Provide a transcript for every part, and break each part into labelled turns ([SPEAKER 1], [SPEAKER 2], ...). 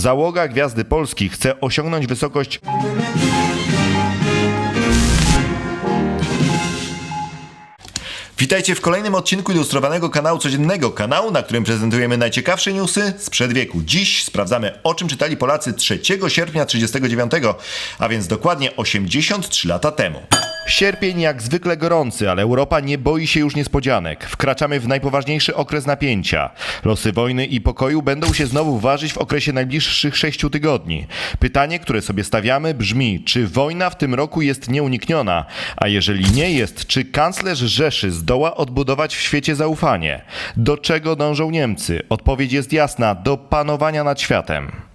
[SPEAKER 1] Załoga Gwiazdy Polski chce osiągnąć wysokość Witajcie w kolejnym odcinku ilustrowanego kanału codziennego, kanału, na którym prezentujemy najciekawsze newsy sprzed wieku. Dziś sprawdzamy, o czym czytali Polacy 3 sierpnia 1939, a więc dokładnie 83 lata temu. Sierpień jak zwykle gorący, ale Europa nie boi się już niespodzianek. Wkraczamy w najpoważniejszy okres napięcia. Losy wojny i pokoju będą się znowu ważyć w okresie najbliższych sześciu tygodni. Pytanie, które sobie stawiamy, brzmi: czy wojna w tym roku jest nieunikniona? A jeżeli nie jest, czy kanclerz Rzeszy zdoła odbudować w świecie zaufanie? Do czego dążą Niemcy? Odpowiedź jest jasna: do panowania nad światem.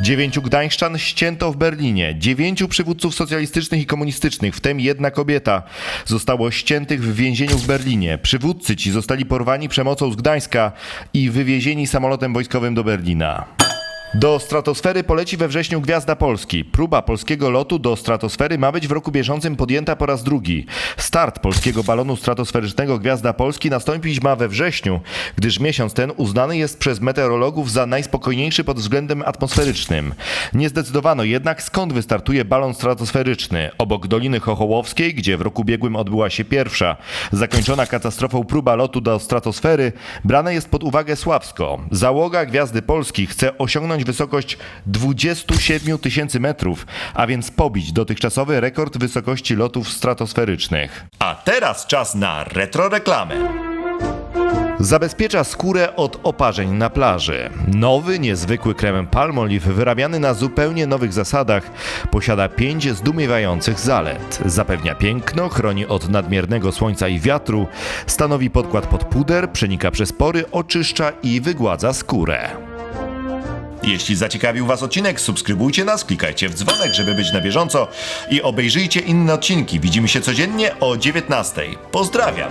[SPEAKER 1] Dziewięciu gdańszczan ścięto w Berlinie. Dziewięciu przywódców socjalistycznych i komunistycznych, w tym jedna kobieta, zostało ściętych w więzieniu w Berlinie. Przywódcy ci zostali porwani przemocą z Gdańska i wywiezieni samolotem wojskowym do Berlina. Do stratosfery poleci we wrześniu Gwiazda Polski. Próba polskiego lotu do stratosfery ma być w roku bieżącym podjęta po raz drugi. Start polskiego balonu stratosferycznego Gwiazda Polski nastąpić ma we wrześniu, gdyż miesiąc ten uznany jest przez meteorologów za najspokojniejszy pod względem atmosferycznym. Nie zdecydowano jednak skąd wystartuje balon stratosferyczny. Obok Doliny Chochołowskiej, gdzie w roku ubiegłym odbyła się pierwsza, zakończona katastrofą próba lotu do stratosfery, brane jest pod uwagę Sławsko. Załoga Gwiazdy Polski chce osiągnąć wysokość 27 tysięcy metrów, a więc pobić dotychczasowy rekord wysokości lotów stratosferycznych. A teraz czas na retro reklamę. Zabezpiecza skórę od oparzeń na plaży. Nowy, niezwykły krem Palmolive, wyrabiany na zupełnie nowych zasadach, posiada pięć zdumiewających zalet. Zapewnia piękno, chroni od nadmiernego słońca i wiatru, stanowi podkład pod puder, przenika przez pory, oczyszcza i wygładza skórę. Jeśli zaciekawił Was odcinek, subskrybujcie nas, klikajcie w dzwonek, żeby być na bieżąco i obejrzyjcie inne odcinki. Widzimy się codziennie o 19. Pozdrawiam!